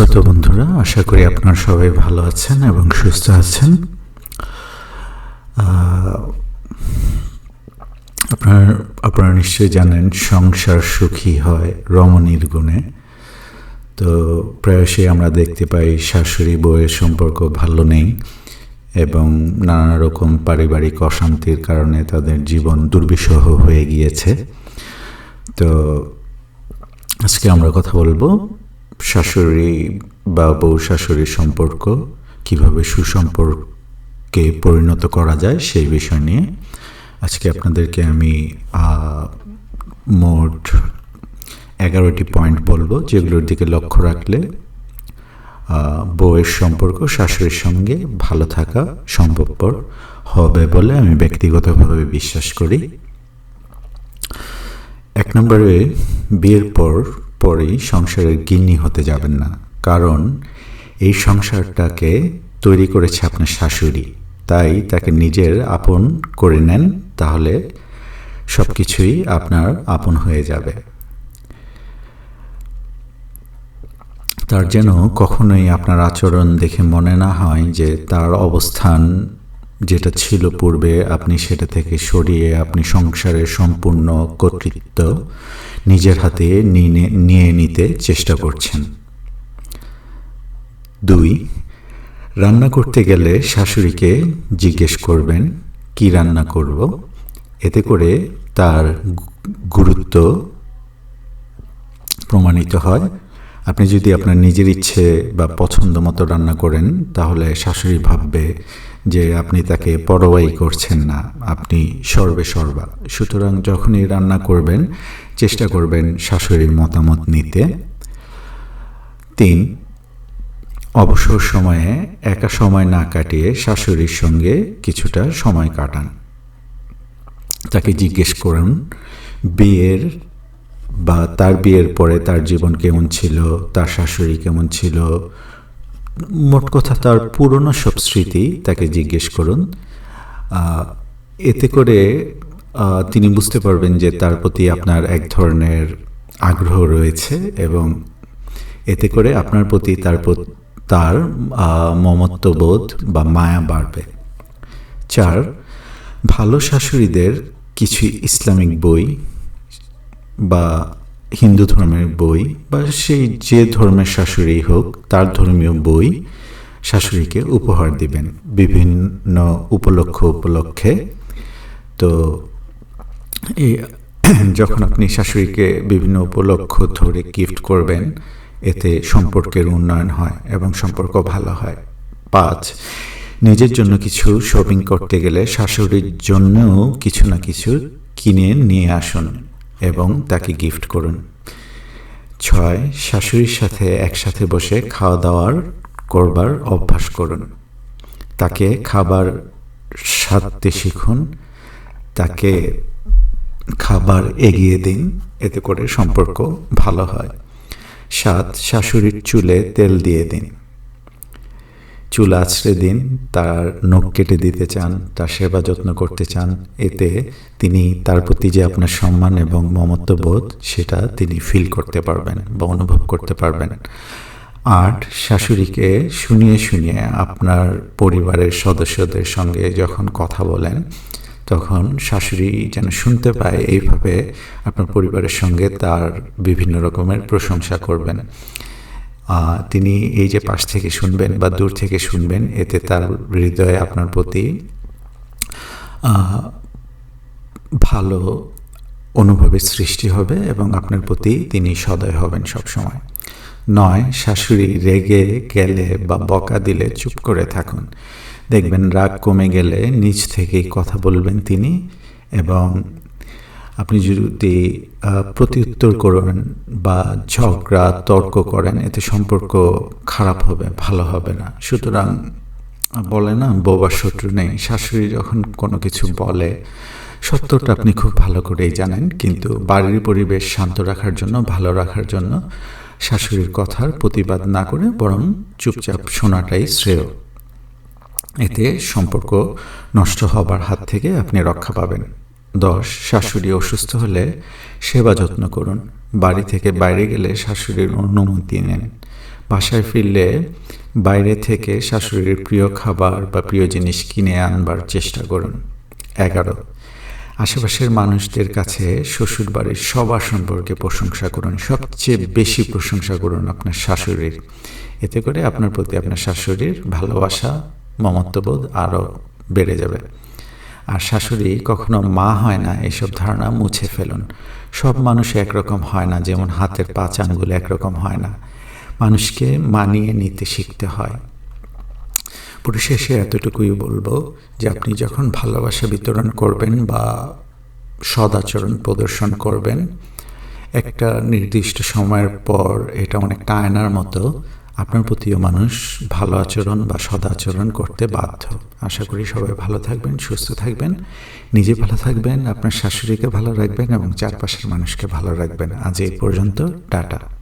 শ্রোতা বন্ধুরা, আশা করি আপনারা সবাই ভালো আছেন এবং সুস্থ আছেন। আপনার, আপনারা নিশ্চয়ই জানেন, সংসার সুখী হয় রমণীর গুণে। তো প্রায়শই আমরা দেখতে পাই, শাশুড়ি বউয়ের সম্পর্ক ভালো নেই এবং নানা রকম পারিবারিক অশান্তির কারণে তাদের জীবন দুর্বিষহ হয়ে গিয়েছে। তো আজকে আমরা কথা বলব শাশুড়ি বা বউ শাশুড়ির সম্পর্ক কীভাবে সুসম্পর্কে পরিণত করা যায় সেই বিষয় নিয়ে আজকে আপনাদেরকে আমি মোট এগারোটি পয়েন্ট বলব যেগুলোর দিকে লক্ষ্য রাখলে বউয়ের সম্পর্ক শাশুড়ির সঙ্গে ভালো থাকা সম্ভবপর হবে বলে আমি ব্যক্তিগতভাবে বিশ্বাস করি। এক নম্বরে বিয়ের পর পরেই সংসারের গিন্নি হতে যাবেন না। কারণ এই সংসারটাকে তৈরি করেছে আপনার শাশুড়ি। তাই তাকে নিজের আপন করে নেন, তাহলে সব কিছুই আপনার আপন হয়ে যাবে। তার যেন কখনোই আপনার আচরণ দেখে মনে না হয় যে তার অবস্থান যেটা ছিল পূর্বে আপনি সেটা থেকে সরিয়ে আপনি সংসারের সম্পূর্ণ কর্তৃত্ব নিজের হাতে নিয়ে নিতে চেষ্টা করছেন। দুই, রান্না করতে গেলে শাশুড়িকে জিজ্ঞেস করবেন, কি রান্না করব? এতে করে তার গুরুত্ব প্রমাণিত হয়। আপনি যদি আপনার নিজের ইচ্ছে বা পছন্দ মতো রান্না করেন, তাহলে শাশুড়ি ভাববে যে আপনি তাকে পরোয়াই করছেন না, আপনি সর্বে সর্বা। সুতরাং যখনই রান্না করবেন, চেষ্টা করবেন শাশুড়ির মতামত নিতে। তিন, অবসর সময়ে একা সময় না কাটিয়ে শাশুড়ির সঙ্গে কিছুটা সময় কাটান। তাকে জিজ্ঞেস করুন, বিয়ের বা তার বিয়ের পরে তার জীবন কেমন ছিল, তার শাশুড়ি কেমন ছিল? মোট কথা তার পুরনো সব স্মৃতি তাকে জিজ্ঞেস করুন। এতে করে তিনি বুঝতে পারবেন যে তার প্রতি আপনার এক ধরনের আগ্রহ রয়েছে এবং এতে করে আপনার প্রতি তার তার মমত্ববোধ বা মায়া বাড়বে। চার, ভালো শাশুড়িদের কিছু ইসলামিক বই বা হিন্দু ধর্মের বই বা সেই যে ধর্মের শাশুড়ি হোক, তার ধর্মীয় বই শাশুড়িকে উপহার দিবেন বিভিন্ন উপলক্ষ উপলক্ষে। তো এই যখন আপনি শাশুড়িকে বিভিন্ন উপলক্ষ ধরে গিফট করবেন, এতে সম্পর্কের উন্নয়ন হয় এবং সম্পর্ক ভালো হয়। পাঁচ, নিজের জন্য কিছু শপিং করতে গেলে শাশুড়ির জন্যও কিছু না কিছু কিনে নিয়ে আসুন। এবং তাকে গিফট করুন। ছয়, শাশুড়ির সাথে একসাথে বসে খাওয়া দাওয়ার করবার অভ্যাস করুন। তাকে খাবার সাধতে শিখুন। তাকে খাবার এগিয়ে দিন। এতে করে সম্পর্ক ভালো হয়। সাত, শাশুড়ির চুলে তেল দিয়ে দিন। চুল আছড়ে দিন, তার নখ কেটে দিতে চান, তার সেবা যত্ন করতে চান, এতে তিনি তার প্রতি যে আপনার সম্মান এবং মমত্ববোধ সেটা তিনি ফিল করতে পারবেন বা অনুভব করতে পারবেন। আট শাশুড়িকে শুনিয়ে শুনিয়ে আপনার পরিবারের সদস্যদের সঙ্গে যখন কথা বলেন, তখন শাশুড়ি যেন শুনতে পায়, এইভাবে আপনার পরিবারের সঙ্গে তার বিভিন্ন রকমের প্রশংসা করবেন। তিনি এই যে পাশ থেকে শুনবেন বা দূর থেকে শুনবেন, এতে তার হৃদয়ে আপনার প্রতি ভালো অনুভবের সৃষ্টি হবে এবং আপনার প্রতি তিনি সদয় হবেন সবসময়। নয়, শাশুড়ি রেগে গেলে বা বকা দিলে চুপ করে থাকুন। দেখবেন রাগ কমে গেলে নিজ থেকেই কথা বলবেন তিনি এবং আপনি যদি প্রত্যুত্তর করেন বা ঝগড়া, তর্ক করেন, এতে সম্পর্ক খারাপ হবে, ভালো হবে না। সুতরাং বলে না বোবার শত্রু নেই। শাশুড়ি যখন কোনো কিছু বলে, সত্যটা আপনি খুব ভালো করেই জানেন। কিন্তু বাড়ির পরিবেশ শান্ত রাখার জন্য, ভালো রাখার জন্য শাশুড়ির কথার প্রতিবাদ না করে বরং চুপচাপ শোনাটাই শ্রেয়। এতে সম্পর্ক নষ্ট হবার হাত থেকে আপনি রক্ষা পাবেন। দশ, শাশুড়ি অসুস্থ হলে সেবা যত্ন করুন। বাড়ি থেকে বাইরে গেলে শাশুড়ির অনুমতি নেন। বাসায় ফিরলে বাইরে থেকে শাশুড়ির প্রিয় খাবার বা প্রিয় জিনিস কিনে আনবার চেষ্টা করুন। এগারো, আশেপাশের মানুষদের কাছে শ্বশুরবাড়ির সবার সম্পর্কে প্রশংসা করুন। সবচেয়ে বেশি প্রশংসা করুন আপনার শাশুড়ির। এতে করে আপনার প্রতি আপনার শাশুড়ির ভালোবাসা, মমত্ববোধ আরও বেড়ে যাবে। আর শাশুড়ি কখনো মা হয় না, এসব ধারণা মুছে ফেলুন। সব মানুষ একরকম হয় না, যেমন হাতের পাঁচ আঙ্গুল একরকম হয় না। মানুষকে মানিয়ে নিতে শিখতে হয়। পরিশেষে এতটুকুই বলব যে, আপনি যখন ভালোবাসা বিতরণ করবেন বা সদাচরণ প্রদর্শন করবেন, একটা নির্দিষ্ট সময়ের পর এটা অনেকটা আয়নার মতো আপনার প্রতিও মানুষ ভালো আচরণ বা সদাচরণ করতে বাধ্য। আশা করি সবাই ভালো থাকবেন, সুস্থ থাকবেন, নিজে ভালো থাকবেন, আপনার শাশুড়িকে ভালো রাখবেন এবং চারপাশের মানুষকে ভালো রাখবেন। আজ এই পর্যন্ত, টাটা।